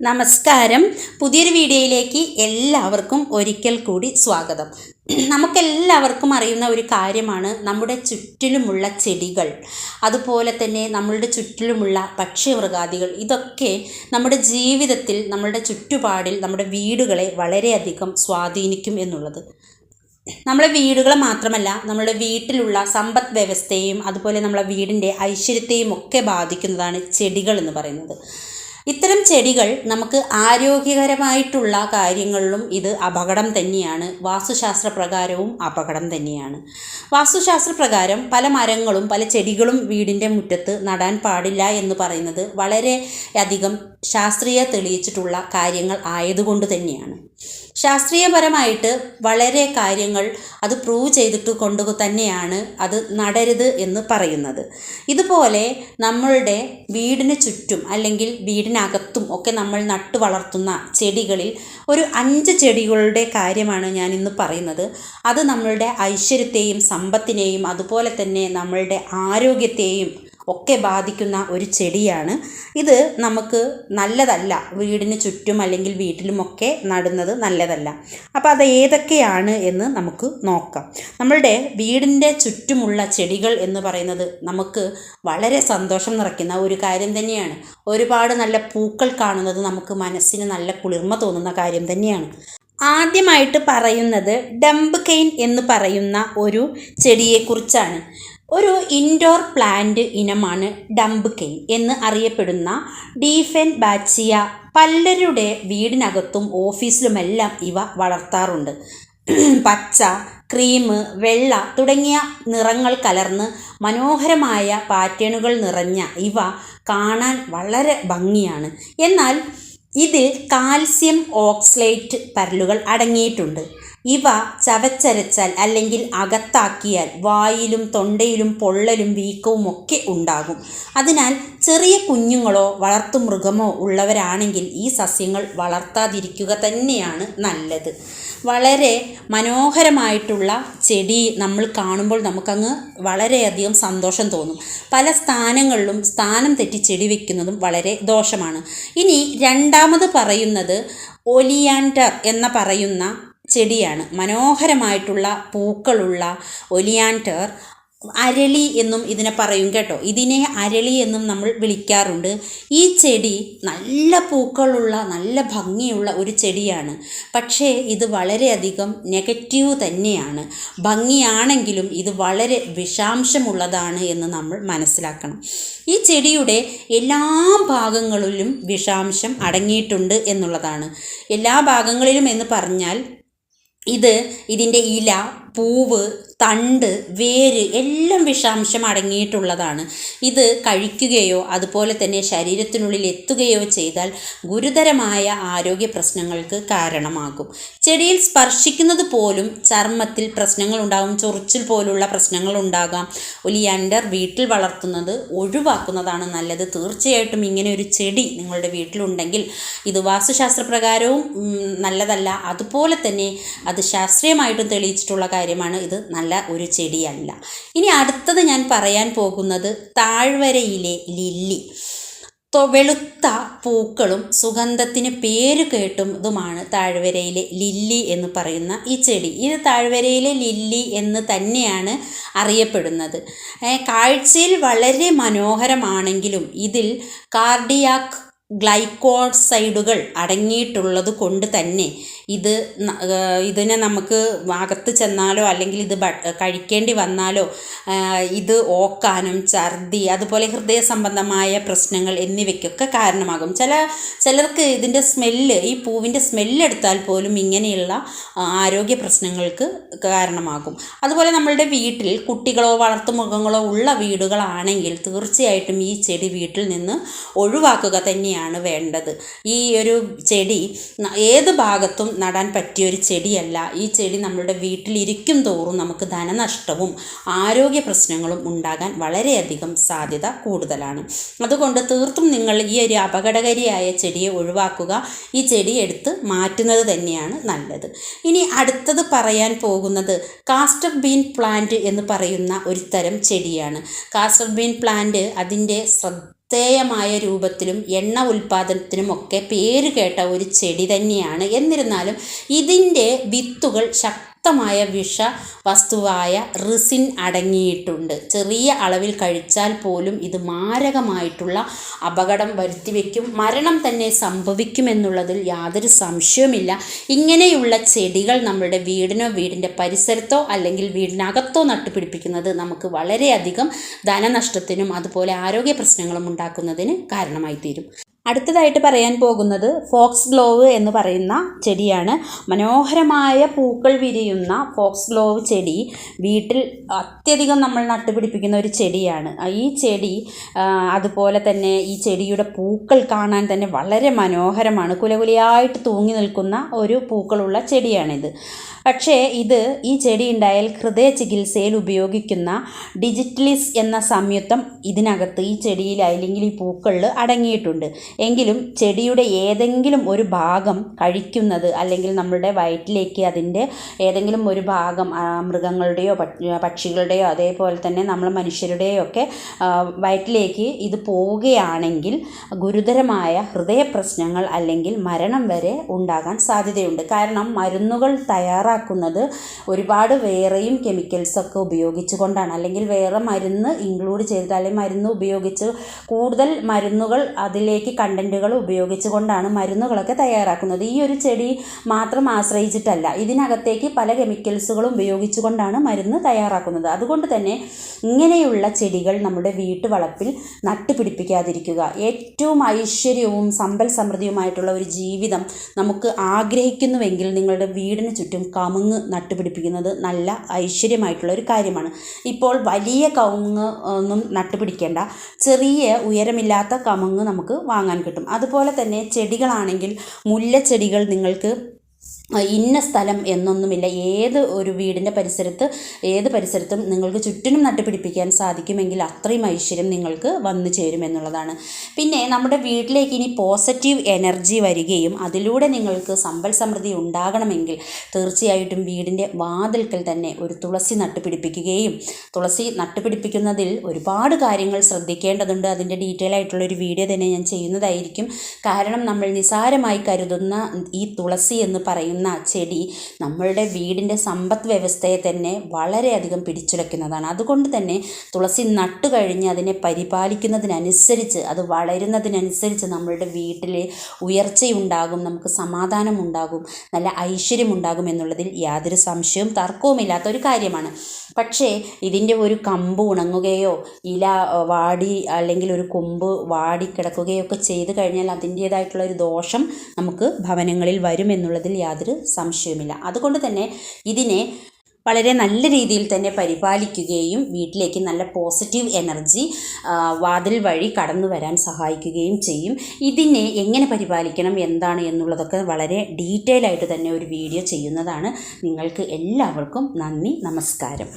നമസ്കാരം. പുതിയൊരു വീഡിയോയിലേക്ക് എല്ലാവർക്കും ഒരിക്കൽ കൂടി സ്വാഗതം. നമുക്കെല്ലാവർക്കും അറിയുന്ന ഒരു കാര്യമാണ് നമ്മുടെ ചുറ്റിലുമുള്ള ചെടികൾ. അതുപോലെ തന്നെ നമ്മളുടെ ചുറ്റിലുമുള്ള പക്ഷിമൃഗാദികൾ. ഇതൊക്കെ നമ്മുടെ ജീവിതത്തിൽ നമ്മളുടെ ചുറ്റുപാടിൽ നമ്മുടെ വീടുകളെ വളരെയധികം സ്വാധീനിക്കും എന്നുള്ളത്. നമ്മളെ വീടുകൾ മാത്രമല്ല നമ്മുടെ വീട്ടിലുള്ള സമ്പദ് വ്യവസ്ഥയെയും അതുപോലെ നമ്മളെ വീടിന്റെ ഐശ്വര്യത്തെയും ഒക്കെ ബാധിക്കുന്നതാണ് ചെടികൾ എന്ന് പറയുന്നത്. ഇത്തരം ചെടികൾ നമുക്ക് ആരോഗ്യകരമായിട്ടുള്ള കാര്യങ്ങളിലും ഇത് അപകടം തന്നെയാണ്. വാസ്തുശാസ്ത്ര പ്രകാരവും അപകടം തന്നെയാണ്. വാസ്തുശാസ്ത്ര പ്രകാരം പല മരങ്ങളും പല ചെടികളും വീടിന്റെ മുറ്റത്ത് നടാൻ പാടില്ല എന്ന് പറയുന്നത് വളരെ അധികം ശാസ്ത്രീയ തെളിയിച്ചിട്ടുള്ള കാര്യങ്ങൾ ആയതുകൊണ്ട് തന്നെയാണ്. ശാസ്ത്രീയപരമായിട്ട് വളരെ കാര്യങ്ങൾ അത് പ്രൂവ് ചെയ്തിട്ട് കൊണ്ട് തന്നെയാണ് അത് നടരുത് എന്ന് പറയുന്നത്. ഇതുപോലെ നമ്മളുടെ വീടിന് ചുറ്റും അല്ലെങ്കിൽ വീടിനകത്തും ഒക്കെ നമ്മൾ നട്ടു വളർത്തുന്ന ചെടികളിൽ ഒരു അഞ്ച് ചെടികളുടെ കാര്യമാണ് ഞാൻ ഇന്ന് പറയുന്നത്. അത് നമ്മളുടെ ഐശ്വര്യത്തെയും സമ്പത്തിനെയും അതുപോലെ തന്നെ നമ്മളുടെ ആരോഗ്യത്തെയും ഒക്കെ ബാധിക്കുന്ന ഒരു ചെടിയാണ്. ഇത് നമുക്ക് നല്ലതല്ല. വീടിന് ചുറ്റും അല്ലെങ്കിൽ വീട്ടിലുമൊക്കെ നടുന്നത് നല്ലതല്ല. അപ്പോൾ അത് ഏതൊക്കെയാണ് എന്ന് നമുക്ക് നോക്കാം. നമ്മളുടെ വീടിന്റെ ചുറ്റുമുള്ള ചെടികൾ എന്ന് പറയുന്നത് നമുക്ക് വളരെ സന്തോഷം നിറയ്ക്കുന്ന ഒരു കാര്യം തന്നെയാണ്. ഒരുപാട് നല്ല പൂക്കൾ കാണുന്നത് നമുക്ക് മനസ്സിന് നല്ല കുളിർമ തോന്നുന്ന കാര്യം തന്നെയാണ്. ആദ്യമായിട്ട് പറയുന്നത് ഡംബ് കെയിൻ എന്ന് പറയുന്ന ഒരു ചെടിയെക്കുറിച്ചാണ്. ഒരു ഇൻഡോർ പ്ലാന്റ് ഇനമാണ് ഡംബ് കെയിൻ എന്ന് അറിയപ്പെടുന്ന ഡീഫെൻ ബാച്ചിയ പലരുടെ വീടിനകത്തും ഓഫീസിലുമെല്ലാം ഇവ വളർത്താറുണ്ട്. പച്ച ക്രീം വെള്ള തുടങ്ങിയ നിറങ്ങൾ കലർന്ന് മനോഹരമായ പാറ്റേണുകൾ നിറഞ്ഞ ഇവ കാണാൻ വളരെ ഭംഗിയാണ്. എന്നാൽ ഇതിൽ കാൽസ്യം ഓക്സലേറ്റ് പരലുകൾ അടങ്ങിയിട്ടുണ്ട്. ഇവ ചവച്ചരച്ചാൽ അല്ലെങ്കിൽ അകത്താക്കിയാൽ വായിലും തൊണ്ടയിലും പൊള്ളലും വീക്കവും ഒക്കെ ഉണ്ടാകും. അതിനാൽ ചെറിയ കുഞ്ഞുങ്ങളോ വളർത്തുമൃഗമോ ഉള്ളവരാണെങ്കിൽ ഈ സസ്യങ്ങൾ വളർത്താതിരിക്കുക തന്നെയാണ് നല്ലത്. വളരെ മനോഹരമായിട്ടുള്ള ചെടി നമ്മൾ കാണുമ്പോൾ നമുക്കങ്ങ് വളരെയധികം സന്തോഷം തോന്നും. പല സ്ഥാനങ്ങളിലും സ്ഥാനം തെറ്റി ചെടി വെക്കുന്നതും വളരെ ദോഷമാണ്. ഇനി രണ്ടാമത് പറയുന്നത് ഒലിയാൻഡർ എന്ന പറയുന്ന ചെടിയാണ്. മനോഹരമായിട്ടുള്ള പൂക്കളുള്ള ഒലിയാന്റർ അരളി എന്നും ഇതിനെ പറയും കേട്ടോ. ഇതിനെ അരളി എന്നും നമ്മൾ വിളിക്കാറുണ്ട്. ഈ ചെടി നല്ല പൂക്കളുള്ള നല്ല ഭംഗിയുള്ള ഒരു ചെടിയാണ്. പക്ഷേ ഇത് വളരെയധികം നെഗറ്റീവ് തന്നെയാണ്. ഭംഗിയാണെങ്കിലും ഇത് വളരെ വിഷാംശമുള്ളതാണ് എന്ന് നമ്മൾ മനസ്സിലാക്കണം. ഈ ചെടിയുടെ എല്ലാ ഭാഗങ്ങളിലും വിഷാംശം അടങ്ങിയിട്ടുണ്ട് എന്നുള്ളതാണ്. എല്ലാ ഭാഗങ്ങളിലും എന്ന് പറഞ്ഞാൽ ഇത് ഇതിന്റെ ഇല പൂവ് തണ്ട് വേര് എല്ലാം വിഷാംശം അടങ്ങിയിട്ടുള്ളതാണ്. ഇത് കഴിക്കുകയോ അതുപോലെ തന്നെ ശരീരത്തിനുള്ളിൽ എത്തുകയോ ചെയ്താൽ ഗുരുതരമായ ആരോഗ്യ പ്രശ്നങ്ങൾക്ക് കാരണമാകും. ചെടിയിൽ സ്പർശിക്കുന്നത് പോലും ചർമ്മത്തിൽ പ്രശ്നങ്ങൾ ഉണ്ടാകും ചൊറിച്ചിൽ പോലുള്ള പ്രശ്നങ്ങൾ ഉണ്ടാകാം. ഒലിയാൻഡർ വീട്ടിൽ വളർത്തുന്നത് ഒഴിവാക്കുന്നതാണ് നല്ലത്. തീർച്ചയായിട്ടും ഇങ്ങനെ ഒരു ചെടി നിങ്ങളുടെ വീട്ടിലുണ്ടെങ്കിൽ ഇത് വാസ്തുശാസ്ത്രപ്രകാരവും നല്ലതല്ല. അതുപോലെ തന്നെ അത് ശാസ്ത്രീയമായിട്ടും തെളിയിച്ചിട്ടുള്ള കാര്യമാണ്. ഇത് നല്ല ഒരു ചെടിയല്ല. ഇനി അടുത്തത് ഞാൻ പറയാൻ പോകുന്നത് താഴ്വരയിലെ ലില്ലി. വെളുത്ത പൂക്കളും സുഗന്ധത്തിന് പേര് കേട്ടുന്നതുമാണ് താഴ്വരയിലെ ലില്ലി എന്ന് പറയുന്ന ഈ ചെടി. ഇത് താഴ്വരയിലെ ലില്ലി എന്ന് തന്നെയാണ് അറിയപ്പെടുന്നത്. കാഴ്ചയിൽ വളരെ മനോഹരമാണെങ്കിലും ഇതിൽ കാർഡിയാക് ഗ്ലൈക്കോസൈഡുകൾ അടങ്ങിയിട്ടുള്ളത് കൊണ്ട് തന്നെ ഇത് ഇതിനെ നമുക്ക് അകത്ത് ചെന്നാലോ അല്ലെങ്കിൽ ഇത് കഴിക്കേണ്ടി വന്നാലോ ഇത് ഓക്കാനും ഛർദി അതുപോലെ ഹൃദയ സംബന്ധമായ പ്രശ്നങ്ങൾ എന്നിവയ്ക്കൊക്കെ കാരണമാകും. ചില ചിലർക്ക് ഇതിന്റെ സ്മെല്ല് ഈ പൂവിന്റെ സ്മെല്ലെടുത്താൽ പോലും ഇങ്ങനെയുള്ള ആരോഗ്യ പ്രശ്നങ്ങൾക്ക് കാരണമാകും. അതുപോലെ നമ്മളുടെ വീട്ടിൽ കുട്ടികളോ വളർത്തുമൃഗങ്ങളോ ഉള്ള വീടുകളാണെങ്കിൽ തീർച്ചയായിട്ടും ഈ ചെടി വീട്ടിൽ നിന്ന് ഒഴിവാക്കുക തന്നെയാണ് തന്നെയാണ് വേണ്ടത്. ഈ ഒരു ചെടി ഏത് ഭാഗത്തും നടാൻ പറ്റിയ ഒരു ചെടിയല്ല. ഈ ചെടി നമ്മളുടെ വീട്ടിലിരിക്കും തോറും നമുക്ക് ധനനഷ്ടവും ആരോഗ്യ പ്രശ്നങ്ങളും ഉണ്ടാകാൻ വളരെയധികം സാധ്യത കൂടുതലാണ്. അതുകൊണ്ട് തീർത്തും നിങ്ങൾ ഈ ഒരു അപകടകാരിയായ ചെടിയെ ഒഴിവാക്കുക ഈ ചെടി എടുത്ത് മാറ്റുന്നത് തന്നെയാണ് നല്ലത്. ഇനി അടുത്തത് പറയാൻ പോകുന്നത് കാസ്റ്റർ ബീൻ പ്ലാന്റ് എന്ന് പറയുന്ന ഒരു തരം ചെടിയാണ്. കാസ്റ്റർ ബീൻ പ്ലാന്റ് അതിന്റെ ശ്രദ്ധ ശ്രദ്ധേയമായ രൂപത്തിലും എണ്ണ ഉൽപ്പാദനത്തിനുമൊക്കെ പേര് കേട്ട ഒരു ചെടി തന്നെയാണ്. എന്നിരുന്നാലും ഇതിന്റെ വിത്തുകൾ ശക്തമായ വിഷ വസ്തുവായ റിസിൻ അടങ്ങിയിട്ടുണ്ട്. ചെറിയ അളവിൽ കഴിച്ചാൽ പോലും ഇത് മാരകമായിട്ടുള്ള അപകടം വരുത്തിവെക്കും. മരണം തന്നെ സംഭവിക്കുമെന്നുള്ളതിൽ യാതൊരു സംശയവുമില്ല. ഇങ്ങനെയുള്ള ചെടികൾ നമ്മുടെ വീടിനോ വീടിന്റെ പരിസരത്തോ അല്ലെങ്കിൽ വീടിനകത്തോ നട്ടുപിടിപ്പിക്കുന്നത് നമുക്ക് വളരെയധികം ധനനഷ്ടത്തിനും അതുപോലെ ആരോഗ്യ പ്രശ്നങ്ങളും ഉണ്ടാക്കുന്നതിന് കാരണമായി തീരും അടുത്തതായിട്ട് പറയാൻ പോകുന്നത് ഫോക്സ് ഗ്ലോവ് എന്ന് പറയുന്ന ചെടിയാണ്. മനോഹരമായ പൂക്കൾ വിരിയുന്ന ഫോക്സ് ഗ്ലോവ് ചെടി വീട്ടിൽ അത്യധികം നമ്മൾ നട്ടുപിടിപ്പിക്കുന്ന ഒരു ചെടിയാണ്. ഈ ചെടി അതുപോലെ തന്നെ ഈ ചെടിയുടെ പൂക്കൾ കാണാൻ തന്നെ വളരെ മനോഹരമാണ്. കുലകുലിയായിട്ട് തൂങ്ങി നിൽക്കുന്ന ഒരു പൂക്കളുള്ള ചെടിയാണിത്. പക്ഷേ ഇത് ഈ ചെടി ഉണ്ടായാൽ ഹൃദയ ചികിത്സയിൽ ഉപയോഗിക്കുന്ന ഡിജിറ്റലിസ് എന്ന സംയുക്തം ഇതിനകത്ത് ഈ ചെടിയിൽ അല്ലെങ്കിൽ ഈ പൂക്കളിൽ അടങ്ങിയിട്ടുണ്ട്. എങ്കിലും ചെടിയുടെ ഏതെങ്കിലും ഒരു ഭാഗം കഴിക്കുന്നത് അല്ലെങ്കിൽ നമ്മുടെ വയറ്റിലേക്ക് അതിന്റെ ഏതെങ്കിലും ഒരു ഭാഗം മൃഗങ്ങളുടെയോ പക്ഷികളുടെയോ അതേപോലെ തന്നെ നമ്മൾ മനുഷ്യരുടെയോ ഒക്കെ വയറ്റിലേക്ക് ഇത് പോവുകയാണെങ്കിൽ ഗുരുതരമായ ഹൃദയ പ്രശ്നങ്ങൾ അല്ലെങ്കിൽ മരണം വരെ ഉണ്ടാകാൻ സാധ്യതയുണ്ട്. കാരണം മരുന്നുകൾ തയ്യാറാക്കുന്നത് ഒരുപാട് വേറെയും കെമിക്കൽസൊക്കെ ഉപയോഗിച്ചുകൊണ്ടാണ്. അല്ലെങ്കിൽ വേറെ മരുന്ന് ഇൻക്ലൂഡ് ചെയ്തിട്ട് അല്ലെങ്കിൽ മരുന്ന് ഉപയോഗിച്ച് കൂടുതൽ മരുന്നുകൾ അതിലേക്ക് കണ്ടന്റുകൾ ഉപയോഗിച്ചുകൊണ്ടാണ് മരുന്നുകളൊക്കെ തയ്യാറാക്കുന്നത്. ഈ ഒരു ചെടി മാത്രം ആശ്രയിച്ചിട്ടല്ല ഇതിനകത്തേക്ക് പല കെമിക്കൽസുകളും ഉപയോഗിച്ചുകൊണ്ടാണ് മരുന്ന് തയ്യാറാക്കുന്നത്. അതുകൊണ്ട് തന്നെ ഇങ്ങനെയുള്ള ചെടികൾ നമ്മുടെ വീട്ടുവളപ്പിൽ നട്ടുപിടിപ്പിക്കാതിരിക്കുക. ഏറ്റവും ഐശ്വര്യവും സമ്പൽ സമൃദ്ധിയുമായിട്ടുള്ള ഒരു ജീവിതം നമുക്ക് ആഗ്രഹിക്കുന്നുവെങ്കിൽ നിങ്ങളുടെ വീടിന് ചുറ്റും കമുങ്ങ് നട്ടുപിടിപ്പിക്കുന്നത് നല്ല ഐശ്വര്യമായിട്ടുള്ള ഒരു കാര്യമാണ്. ഇപ്പോൾ വലിയ കവുങ്ങ് ഒന്നും നട്ടുപിടിക്കേണ്ട. ചെറിയ ഉയരമില്ലാത്ത കമുങ്ങ് നമുക്ക് വാങ്ങാൻ കിട്ടും. അതുപോലെ തന്നെ ചെടികളാണെങ്കിൽ മുല്ലച്ചെടികൾ നിങ്ങൾക്ക് ഇന്ന സ്ഥലം എന്നൊന്നുമില്ല. ഏത് ഒരു വീടിന്റെ പരിസരത്ത് ഏത് പരിസരത്തും നിങ്ങൾക്ക് ചുറ്റിനും നട്ടുപിടിപ്പിക്കാൻ സാധിക്കുമെങ്കിൽ അത്രയും ഐശ്വര്യം നിങ്ങൾക്ക് വന്നു ചേരും എന്നുള്ളതാണ്. പിന്നെ നമ്മുടെ വീട്ടിലേക്ക് ഇനി പോസിറ്റീവ് എനർജി വരികയും അതിലൂടെ നിങ്ങൾക്ക് സമ്പൽ സമൃദ്ധി ഉണ്ടാകണമെങ്കിൽ തീർച്ചയായിട്ടും വീടിന്റെ വാതിൽക്കൽ തന്നെ ഒരു തുളസി നട്ടുപിടിപ്പിക്കുകയും തുളസി നട്ടുപിടിപ്പിക്കുന്നതിൽ ഒരുപാട് കാര്യങ്ങൾ ശ്രദ്ധിക്കേണ്ടതുണ്ട്. അതിന്റെ ഡീറ്റെയിൽ ആയിട്ടുള്ള ഒരു വീഡിയോ തന്നെ ഞാൻ ചെയ്യുന്നതായിരിക്കും. കാരണം നമ്മൾ നിസാരമായി കരുതുന്ന ഈ തുളസി എന്ന് പറയുന്ന ചെടി നമ്മളുടെ വീടിന്റെ സമ്പദ് വ്യവസ്ഥയെ തന്നെ വളരെയധികം പിടിച്ചുലയ്ക്കുന്നതാണ്. അതുകൊണ്ട് തന്നെ തുളസി നട്ടു കഴിഞ്ഞ് അതിനെ പരിപാലിക്കുന്നതിനനുസരിച്ച് അത് വളരുന്നതിനനുസരിച്ച് നമ്മളുടെ വീട്ടിൽ ഉയർച്ചയുണ്ടാകും നമുക്ക് സമാധാനമുണ്ടാകും നല്ല ഐശ്വര്യമുണ്ടാകും എന്നുള്ളതിൽ യാതൊരു സംശയവും തർക്കവുമില്ലാത്ത ഒരു കാര്യമാണ്. പക്ഷേ ഇതിന്റെ ഒരു കമ്പ് ഉണങ്ങുകയോ ഇല വാടി അല്ലെങ്കിൽ ഒരു കൊമ്പ് വാടി കിടക്കുകയോ ഒക്കെ ചെയ്തു കഴിഞ്ഞാൽ അതിന്റേതായിട്ടുള്ള ഒരു ദോഷം നമുക്ക് ഭവനങ്ങളിൽ വരുമെന്നുള്ളതിൽ യാതൊരു സംശയവുമില്ല. അതുകൊണ്ട് തന്നെ ഇതിനെ വളരെ നല്ല രീതിയിൽ തന്നെ പരിപാലിക്കുകയും വീട്ടിലേക്ക് നല്ല പോസിറ്റീവ് എനർജി വാതിൽ വഴി കടന്നു വരാൻ സഹായിക്കുകയും ചെയ്യും. ഇതിനെ എങ്ങനെ പരിപാലിക്കണം എന്താണ് എന്നുള്ളതൊക്കെ വളരെ ഡീറ്റെയിൽ ആയിട്ട് തന്നെ ഒരു വീഡിയോ ചെയ്യുന്നതാണ്. നിങ്ങൾക്ക് എല്ലാവർക്കും നന്ദി നമസ്കാരം.